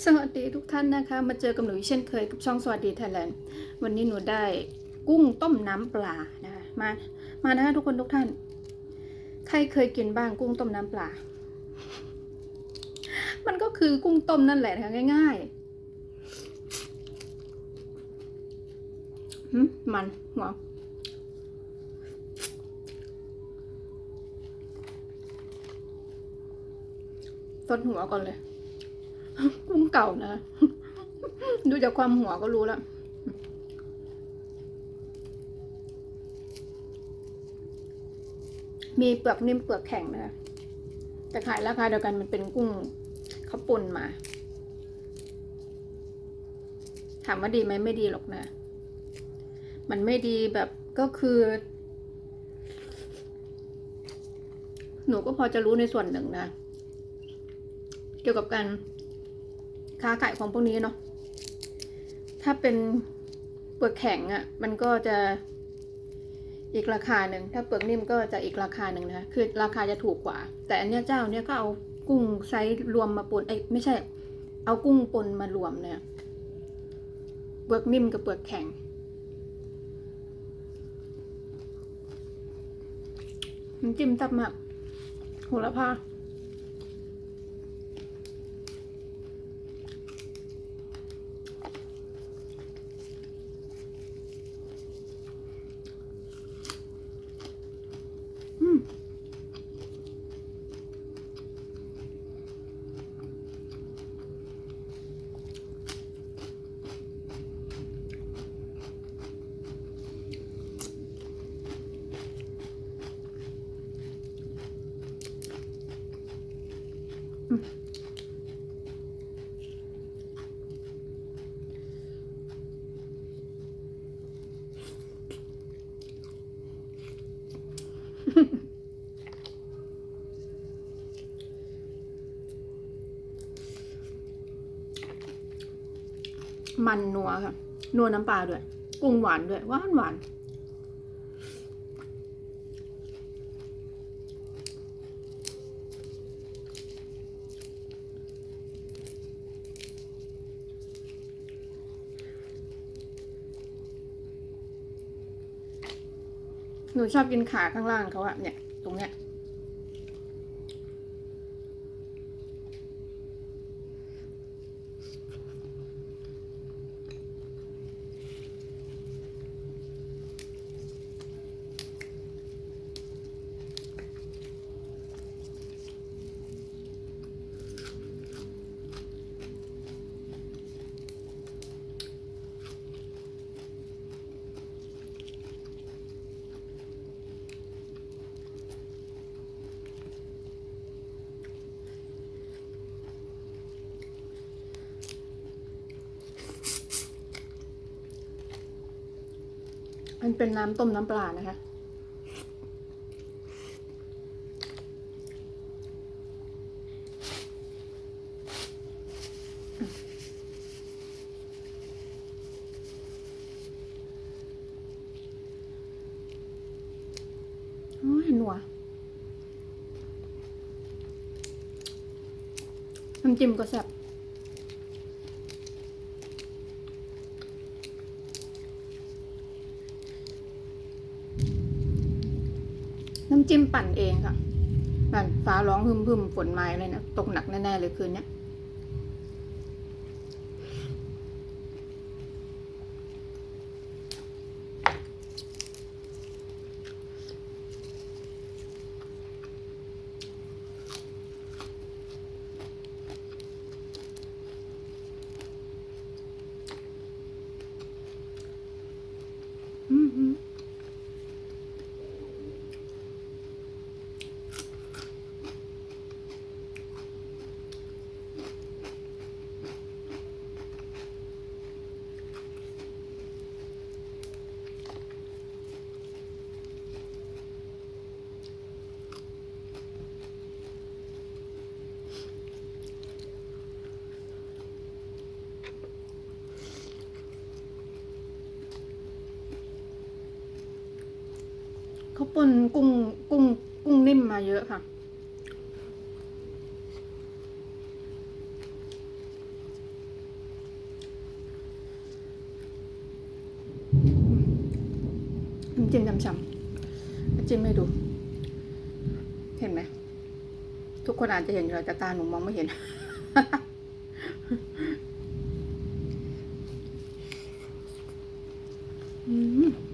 สวัสดีทุกท่านนะคะ มาเจอกับหนูเช่นเคยกับช่องสวัสดีไทยแลนด์วันนี้หนูได้กุ้งต้มน้ำปลานะคะมามานะคะทุกคนทุกท่าน ใครเคยกินบ้างกุ้งต้มน้ำปลา มันก็คือกุ้งต้มนั่นแหละนะคะง่ายๆมันหัวตดหัวก่อนเลย กุ้งเก่านะ ดูจากความหัวก็รู้แล้วมีเปลือกนิ่มเปลือกแข็งนะคะแต่ขายราคาเดียวกันมันเป็นกุ้งเขาปนมา ถามว่าดีไหมไม่ดีหรอกนะ มันไม่ดีแบบก็คือ หนูก็พอจะรู้ในส่วนหนึ่งนะ เกี่ยวกับการ ค้าขายของพวกนี้เนาะถ้าเป็นเปลือกแข็งอะ่ะมันก็จะอีกราคาหนึ่งถ้าเปลือกนิ่มก็จะอีกราคาหนึ่งนะคะคือราคาจะถูกกว่า แต่อันเนี้ยเจ้าเนี้ยก็เอากุ้งไซส์รวมมาปนเอ้ยไม่ใช่ เอากุ้งปนมารวมเนี่ยเปลือกนิ่มกับเปลือกแข็งน้ำจิ้มตับมากโหระพา มันนัวค่ะ นัวน้ำปลาด้วย กุ้งหวานด้วยหวานหวาน หนูชอบกินขาข้างล่างเขาอะเนี่ย ตรงเนี้ย มันเป็นน้ำต้มน้ำปลานะคะ โอ้ยหนัวน้ำจิ้มก็แซ่บ จิ้มปั่นเองค่ะนั่นฟ้าร้องพึมพึมๆฝนมาเลยนะ ตกหนักแน่ๆเลยคืนเนี้ ปุ่นกุ้งกุ้งกุ้งนิ่มมาเยอะค่ะ น้ำจิ้มช้ำๆจิ้มให้ดู เห็นไหม ทุกคนอาจจะเห็นอยู่แต่ตาหนูมองไม่เห็นอืม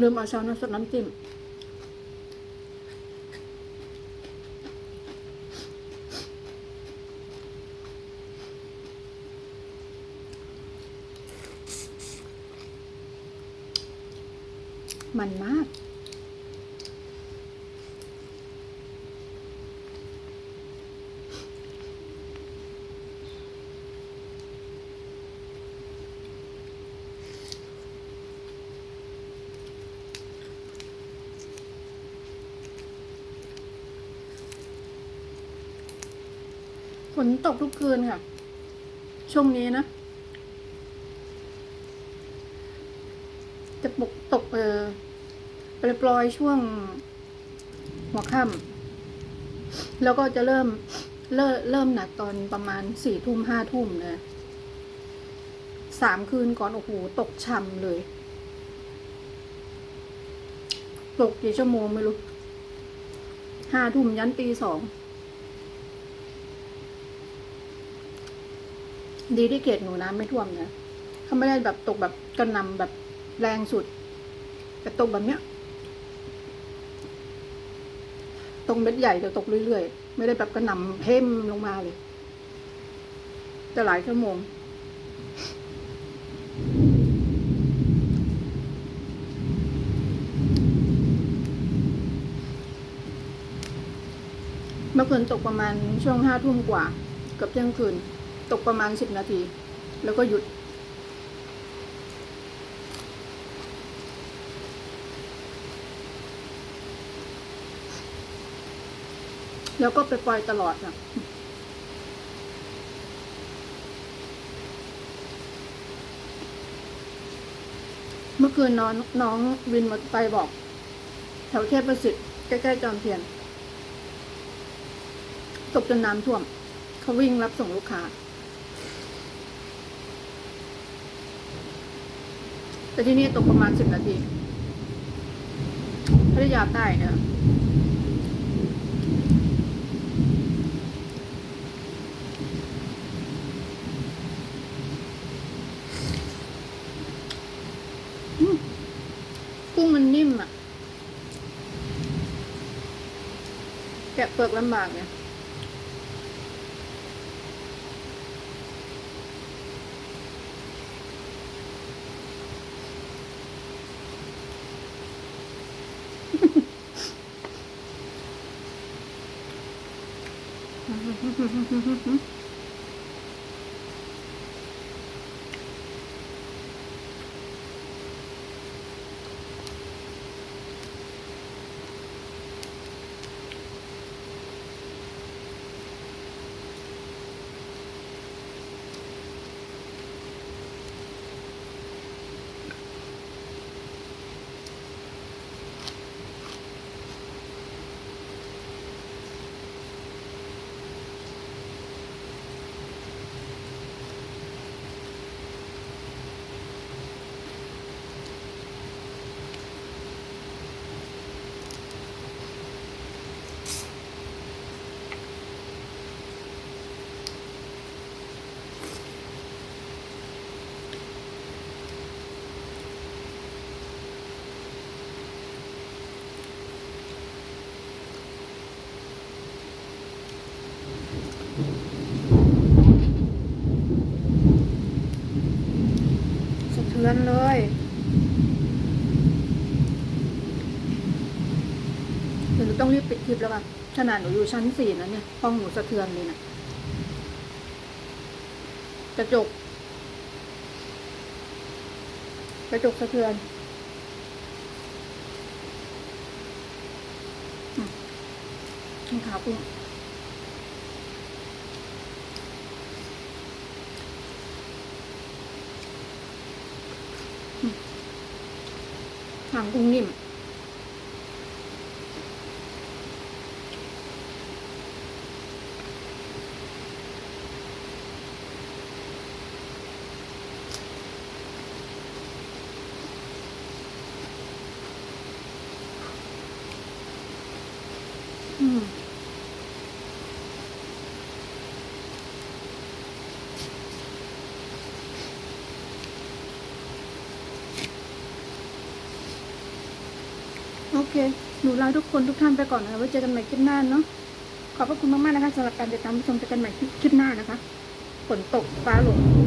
ลืมเอาช้อนน้ำสดน้ำจิ้มมันมาก ฝนตกทุกคืนค่ะ ช่วงนี้นะ จะปกตกเออปลอยปลอยช่วงหัวค่ำแล้วก็จะเริ่มเริ่มเริ่มหนักตอนประมาณสี่ทุ่มห้าทุ่มนะสามคืนก่อนโอ้โหตกช่ำเลย ตกกี่ชั่วโมงไม่รู้ห้าทุ่มยันตีสอง ดีที่เขตหนูน้ำไม่ท่วมนะเขาไม่ได้แบบตกแบบกระหนำแบบแรงสุด แต่ตกแบบเนี้ย ตรงเม็ดใหญ่แต่ตกเรื่อยๆ ไม่ได้แบบกระหน่ำเพ่มลงมาเลย จะหลายชั่วโมงเมื่อคืนตกประมาณช่วงห้าทุ่มกว่า กับเที่ยงคืน ตกประมาณสิบนาที แล้วก็หยุด แล้วก็ไปปล่อยตลอดอะเมื่อคืนน้องน้องวินมอเตอร์ไซค์บอก แถวเทพประสิทธิ์ใกล้ๆจอมเทียน ตกจนน้ำท่วม เขาวิ่งรับส่งลูกค้า แต่ที่นี่ตกประมาณสิบนาทีพัทยาใต้เนี่ยกุ้งมันนิ่มอะแกะเปลือกลำบากเนี่ย Mm-hmm. นเลยเดี๋ยวหนูต้องรีบปิดคลิปแล้วค่ะขนาดหนูอยู่ชั้นสี่นะเนี่ย ห้องหนูสะเทือนเลยนะกระจก กระจกสะเทือนอืมกินขาวกุ้งอืมหางกุ้งนิ่ม หนูลาทุกคนทุกท่านไปก่อนนะคะไว้เจอกันใหม่คลิปหน้าเนาะ ขอบพระคุณมากๆนะคะสำหรับการติดตามชมเจอกันใหม่คลิปหน้านะคะ ฝนตกฟ้าหลง